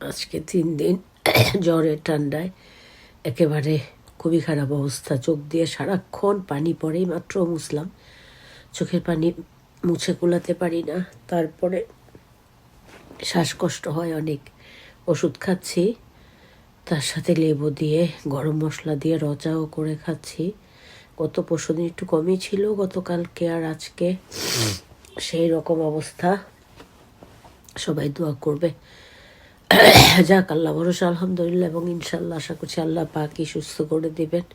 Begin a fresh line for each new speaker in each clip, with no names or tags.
আজকে তিন দিন জ্বরে ঠান্ডায় একেবারে খুবই খারাপ অবস্থা। চোখ দিয়ে সারাক্ষণ পানি পড়েই মাত্র মুছলাম। চোখের পানি মুছে কুলাতে পারি না। তারপরে শ্বাসকষ্ট হয় অনেক। ওষুধ খাচ্ছি তার সাথে লেবু দিয়ে গরম মশলা দিয়ে রচাও করে খাচ্ছি। গত পরশুদিন একটু কমই ছিল গতকালকে আর আজকে সেই রকম অবস্থা। সবাই দোয়া করবে। যাক, আল্লাহ ভরসা, আলহামদুলিল্লাহ, এবং ইনশাল্লাহ আশা করছি আল্লাহ পাকি সুস্থ করে দিবেন।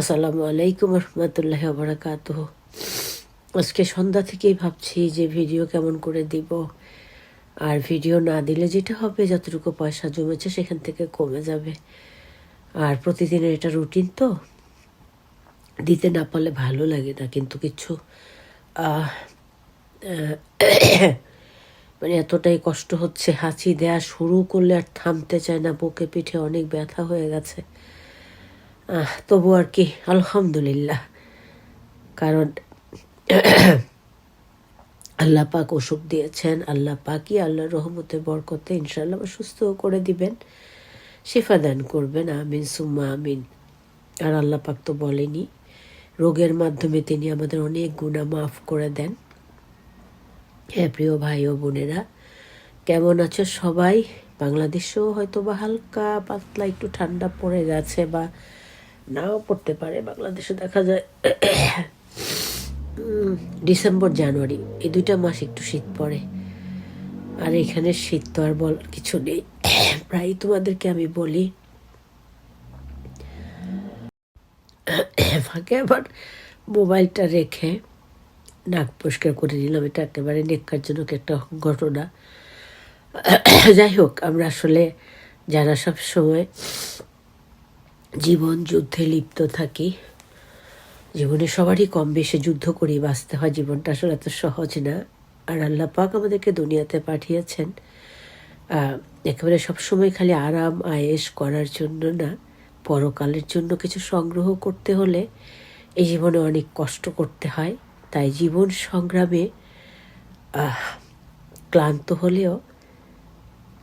আসসালামু আলাইকুম রহমতুল্লাহ বারাকাত আজকে সন্ধ্যা থেকেই ভাবছি যে ভিডিও কেমন করে দিব। আর ভিডিও না দিলে যেটা হবে, যতটুকু পয়সা জমেছে সেখান থেকে কমে যাবে। আর প্রতিদিনের এটা রুটিন তো, দিতে না পারলে ভালো লাগে না, কিন্তু কিছু মানে এতটাই কষ্ট হচ্ছে হাঁচি দেয়া শুরু করলে আর থামতে চায় না বুকে পিঠে অনেক ব্যথা হয়ে গেছে। আহ, তবু আর কি আলহামদুলিল্লাহ। কারণ আল্লাহ পাক ওষুধ দিয়েছেন আল্লাহ পাকই আল্লাহ রহমতে বরকতে ইনশাল্লাহ সুস্থ করে দিবেন শিফা দান করবেন আমিন সুম্মা আমিন। আর আল্লাহ পাক তো বলেনি রোগের মাধ্যমে তিনি আমাদের অনেক গুণা মাফ করে দেন। হ্যাঁ প্রিয় ভাই ও বোনেরা, কেমন আছো সবাই? বাংলাদেশেও হয়তো বা হালকা পাতলা একটু ঠান্ডা পড়ে গেছে বা নাও পড়তে পারে, বাংলাদেশে দেখা যায় ডিসেম্বর, জানুয়ারি, এই দুইটা মাস একটু শীত পড়ে। আর এখানে শীত তো আর বল, কিছু নেই। প্রায় তোমাদেরকে আমি বলি, ফাঁকে আবার মোবাইলটা রেখে নাক পরিষ্কার করে নিলাম, এটা একেবারে নেককারজনক একটা ঘটনা। যাই হোক, আমরা আসলে যারা সব সময় জীবন যুদ্ধে লিপ্ত থাকি, জীবনে সবারই কম বেশি যুদ্ধ করেই বাঁচতে হয়, জীবনটা আসলে এত সহজ না। আর আল্লাহ পাক আমাদেরকে দুনিয়াতে পাঠিয়েছেন একেবারে সবসময় খালি আরাম আয়েস করার জন্য না, পরকালের জন্য কিছু সংগ্রহ করতে হলে এই জীবনে অনেক কষ্ট করতে হয়। তাই জীবন সংগ্রামে ক্লান্ত হলেও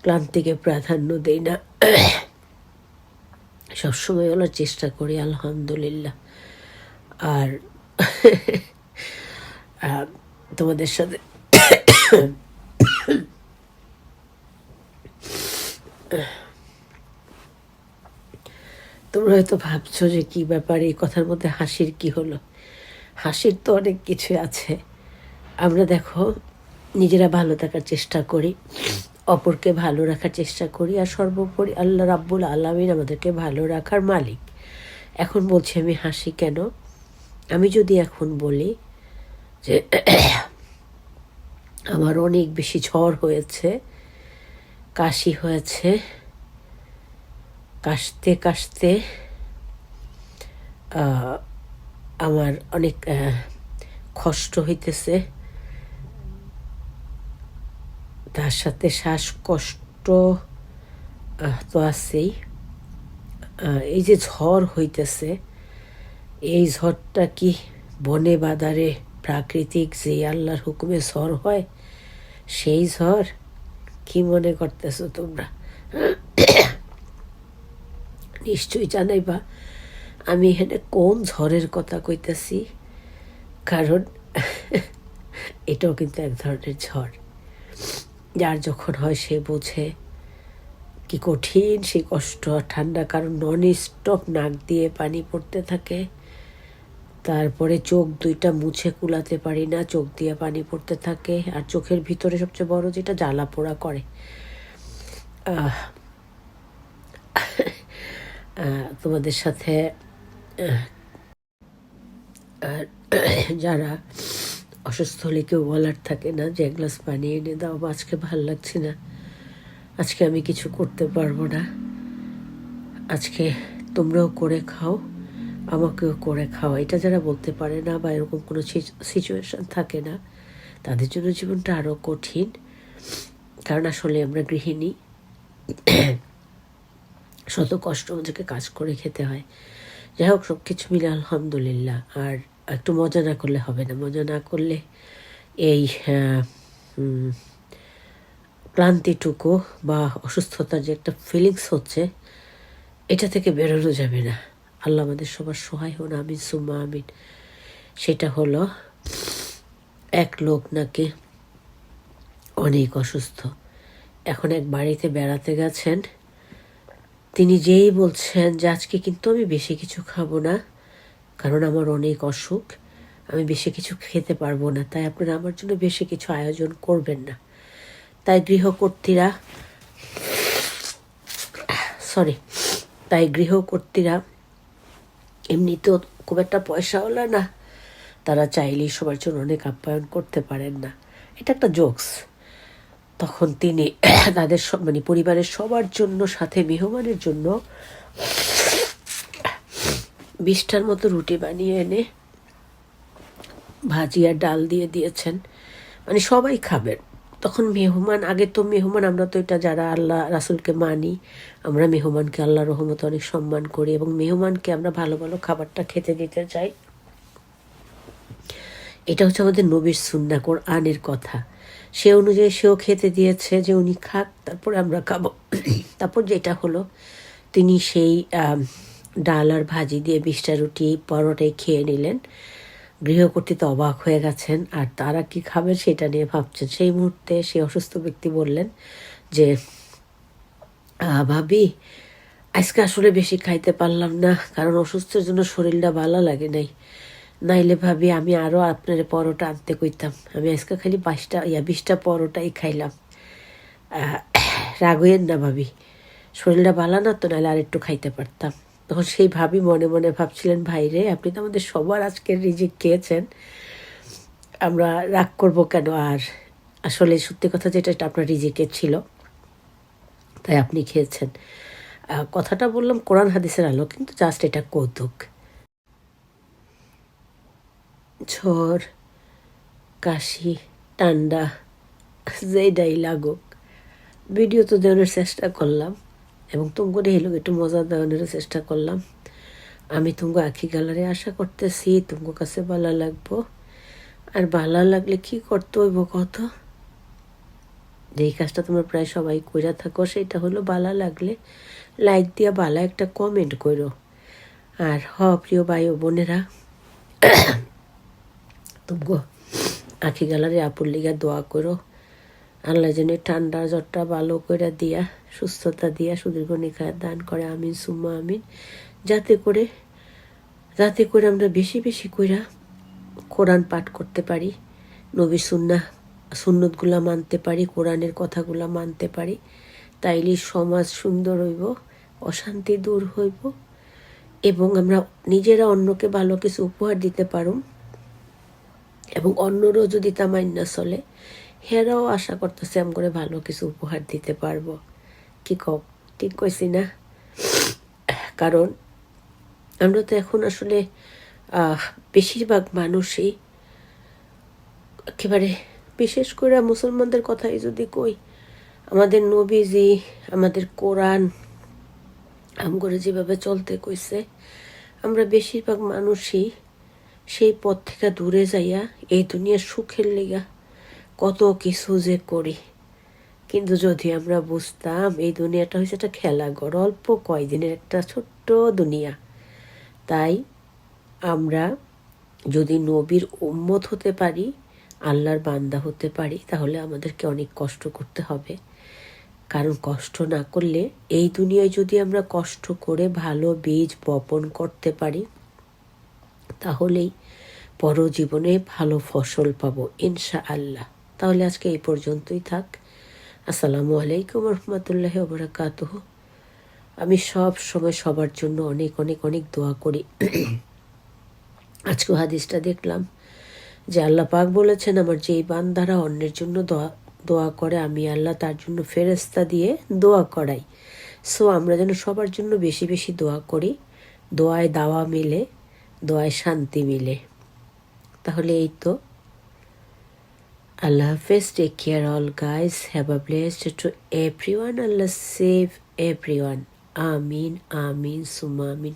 ক্লান্তিকে প্রাধান্য দেই না। সবসময় বলার চেষ্টা করি, আলহামদুলিল্লাহ। আর তোমাদের সাথে তোমরা হয়তো ভাবছ যে কি ব্যাপার, এই কথার মধ্যে হাসির কি হলো? হাসির তো অনেক কিছু আছে। আমরা দেখো, নিজেরা ভালো থাকার চেষ্টা করি, অপরকে ভালো রাখার চেষ্টা করি, আর সর্বোপরি আল্লাহ রাব্বুল আলমিন আমাদেরকে ভালো রাখার মালিক। এখন বলছি আমি হাসি কেন? আমি যদি এখন বলি যে আমার অনেক বেশি ঝড় হয়েছে, কাশি হয়েছে, কাশতে কাশতে আমার অনেক কষ্ট হইতেছে। তার সাথে শ্বাসকষ্ট তো আছেই। এই যে ঝড় হইতেছে, এই ঝড়টা কি বনে বাদারে প্রাকৃতিক যে আল্লাহর হুকুমে ঝড় হয়, সেই ঝড়? কি মনে করতেছো তোমরা? নিশ্চয়ই জানাইবা। আমি এখানে কোন ঝড়ের কথা কইতেছি? কারণ এটাও কিন্তু এক ধরনের ঝড়। যার যখন হয় সে বোঝে কি কঠিন সেই কষ্ট ঠান্ডা, কারণ নন স্টপ নাক দিয়ে পানি পড়তে থাকে। তারপরে চোখ দুইটা মুছে কুলাতে পারি না, চোখ দিয়ে পানি পড়তে থাকে। আর চোখের ভিতরে সবচেয়ে বড় যেটা, জ্বালা পোড়া করে। তোমাদের সাথে আর যারা অসুস্থ হলে কেউ বলার থাকে না, যে এক গ্লাস পানি এনে দাও, বা আজকে ভালো লাগছে না, আজকে আমি কিছু করতে পারব না। আজকে তোমরাও করে খাও, আমাকেও করে খাও। এটা যারা বলতে পারে না বা এরকম কোনো সিচুয়েশান থাকে না, তাদের জন্য জীবনটা আরও কঠিন। কারণ আসলে আমরা গৃহিণী, শত কষ্ট আমাদেরকে কাজ করে খেতে হয়। যাই হোক সব কিছু মিলে আলহামদুলিল্লাহ। আর একটু মজা না করলে হবে না। মজা না করলে এই ক্লান্তিটুকু বা অসুস্থতার যে একটা ফিলিংস হচ্ছে, এটা থেকে বেরোনো যাবে না। আল্লাহ আমাদের সবার সহায় হন, আমিন, সুম্মা আমিন। সেটা হলো, এক লোক নাকি অনেক অসুস্থ। এখন এক বাড়িতে বেড়াতে গেছেন তিনি যেই বলছেন যে, আজকে কিন্তু আমি বেশি কিছু খাব না, কারণ আমার অনেক অসুখ, আমি বেশি কিছু খেতে পারব না, তাই আপনারা আমার জন্য বেশি কিছু আয়োজন করবেন না। তাই গৃহকর্তীরা সরি, তাই গৃহকর্তীরা এমনিতেও খুব একটা পয়সা পয়সাওয়ালা না, তারা চাইলেই সবার জন্য অনেক আপ্যায়ন করতে পারেন না। এটা একটা জোকস। তখন তিনি তাদের মানে পরিবারের সবার জন্য, সাথে মেহমানের জন্য বিশটার মতো রুটি বানিয়ে এনে ভাজি আর ডাল দিয়ে দিয়েছেন। মানে সবাই খাবেন। তখন মেহমান, আগে তো মেহমান, আমরা তো এটা যারা আল্লাহ, রাসুলকে মানি, আমরা মেহমানকে আল্লাহ রহমত অনেক সম্মান করি এবং মেহমানকে আমরা ভালো ভালো খাবারটা খেতে দিতে চাই। এটা হচ্ছে আমাদের নবীর সুন্না আনের কথা। সে অনুযায়ী সেও খেতে দিয়েছে যে উনি খাক, তারপরে আমরা খাব। তারপর যেটা হলো, তিনি সেই ডাল আর ভাজি দিয়ে বিশটা রুটি, পরোটাই খেয়ে নিলেন। গৃহকর্তী তো অবাক হয়ে গেছেন, আর তারা কি খাবে সেটা নিয়ে ভাবছেন। সেই মুহূর্তে সেই অসুস্থ ব্যক্তি বললেন যে ভাবি, আজকে আসলে বেশি খাইতে পারলাম না, কারণ অসুস্থের জন্য শরীরটা ভালো লাগে নাই। নাইলে ভাবি আমি আরও আপনার পরোটা আনতে কইতাম। আমি আজকে খালি বাইশটা ইয়া, বিশটা পরোটাই খাইলাম। রাগইয়েন না ভাবি। শরীরটা ভালো না তো নাহলে আর একটু খাইতে পারতাম। তখন সেই ভাবি মনে মনে ভাবছিলেন, ভাই রে, আপনি তো আমাদের সবার আজকের রিজিক খেয়েছেন। আমরা রাগ করব কেন? আর আসলে সত্যি কথা যেটা, এটা আপনার রিজিকের ছিল। তাই আপনি খেয়েছেন। কথাটা বললাম কোরআন হাদিসের আলো, কিন্তু জাস্ট এটা কৌতুক। ঝড়, কাশি, ঠান্ডা যেটাই লাগুক। ভিডিও তো দেওয়ানোর চেষ্টা করলাম এবং তুমগো হইল একটু মজা দেওয়ানোর চেষ্টা করলাম। আমি তুমগো আখি গ্যালারি আশা করতেছি তুমগো কাছে ভালো লাগবো। আর ভালো লাগলে কি করতে হইব কত? যেই কাজটা তোমরা প্রায় সবাই কইরা থাকো, সেটা হলো বালা লাগলে লাইক দিয়া বালা একটা কমেন্ট করো আর হ, প্রিয় ভাই ও বোনেরা তুমগো আখি গ্যালারি আপুর লিগা দোয়া করো। আল্লাহ যেন ঠান্ডা জ্বরটা ভালো করে দিয়া, সুস্থতা দিয়া সুদীর্ঘ নিখায় দান করে, আমিন, সুম্মা, আমিন। যাতে করে যাতে করে আমরা বেশি বেশি কইরা কোরআন পাঠ করতে পারি, নবী সুন্না, সুন্নতগুলা মানতে পারি, কোরআনের কথাগুলা মানতে পারি, তাইলে সমাজ সুন্দর হইব, অশান্তি দূর হইব, এবং আমরা নিজেরা অন্যকে ভালো কিছু উপহার দিতে পারুম। এবং অন্যরও যদি তা মান্য চলে, হেরাও আশা করতেছে এম করে ভালো কিছু উপহার দিতে পারব। কি কও? ঠিক কইছি না। কারণ আমরা তো এখন আসলে বেশিরভাগ মানুষই একেবারে বিশেষ করে মুসলমানদের কথাই যদি কই, আমাদের নবীজি, আমাদের কোরআন, আম করে যেভাবে চলতে কইছে, আমরা বেশিরভাগ মানুষই সেই পথ থেকে দূরে যাইয়া এই দুনিয়ার সুখের লেগা কত কিছু যে করি। কিন্তু যদি আমরা বুঝতাম এই দুনিয়াটা হয়েছে একটা খেলা খেলাঘর অল্প কয়দিনের একটা ছোট্ট দুনিয়া, তাই আমরা যদি নবীর উম্মত হতে পারি, আল্লাহর বান্দা হতে পারি, তাহলে আমাদেরকে অনেক কষ্ট করতে হবে। কারণ কষ্ট না করলে এই দুনিয়ায় যদি আমরা কষ্ট করে ভালো বীজ বপন করতে পারি তাহলেই পরজীবনে ভালো ফসল পাবো ইনশা আল্লাহ তাহলে আজকে এই পর্যন্তই থাক। আসসালামু আলাইকুম রহমতুল্লাহ ওবরাকাত আমি সব সময় সবার জন্য অনেক অনেক অনেক দোয়া করি। আজকে হাদিসটা দেখলাম যে আল্লাহ পাক বলেছেন, আমার যেই বান্দারা অন্যের জন্য দোয়া দোয়া করে, আমি আল্লাহ তার জন্য ফেরেস্তা দিয়ে দোয়া করাই। সো আমরা যেন সবার জন্য বেশি বেশি দোয়া করি। দোয়ায় দাওয়া মিলে দোয়ায় শান্তি মিলে। তাহলে এই তো। আল্লাহ হাফেজ take care all guys have a blessed to everyone Allah save everyone আমিন আমিন। সুমামিন